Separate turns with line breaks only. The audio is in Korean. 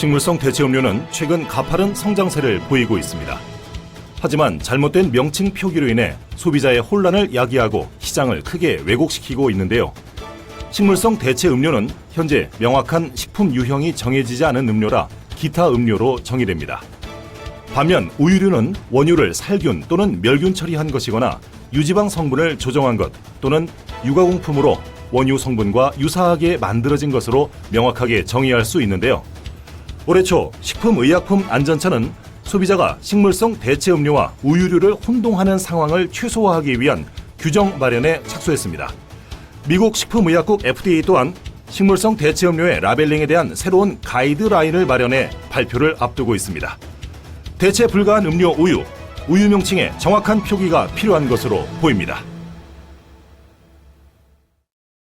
식물성 대체 음료는 최근 가파른 성장세를 보이고 있습니다. 하지만 잘못된 명칭 표기로 인해 소비자의 혼란을 야기하고 시장을 크게 왜곡시키고 있는데요. 식물성 대체 음료는 현재 명확한 식품 유형이 정해지지 않은 음료라 기타 음료로 정의됩니다. 반면 우유류는 원유를 살균 또는 멸균 처리한 것이거나 유지방 성분을 조정한 것 또는 유가공품으로 원유 성분과 유사하게 만들어진 것으로 명확하게 정의할 수 있는데요. 올해 초 식품의약품 안전처는 소비자가 식물성 대체 음료와 우유류를 혼동하는 상황을 최소화하기 위한 규정 마련에 착수했습니다. 미국 식품의약국 FDA 또한 식물성 대체 음료의 라벨링에 대한 새로운 가이드라인을 마련해 발표를 앞두고 있습니다. 대체 불가한 음료 우유, 우유 명칭에 정확한 표기가 필요한 것으로 보입니다.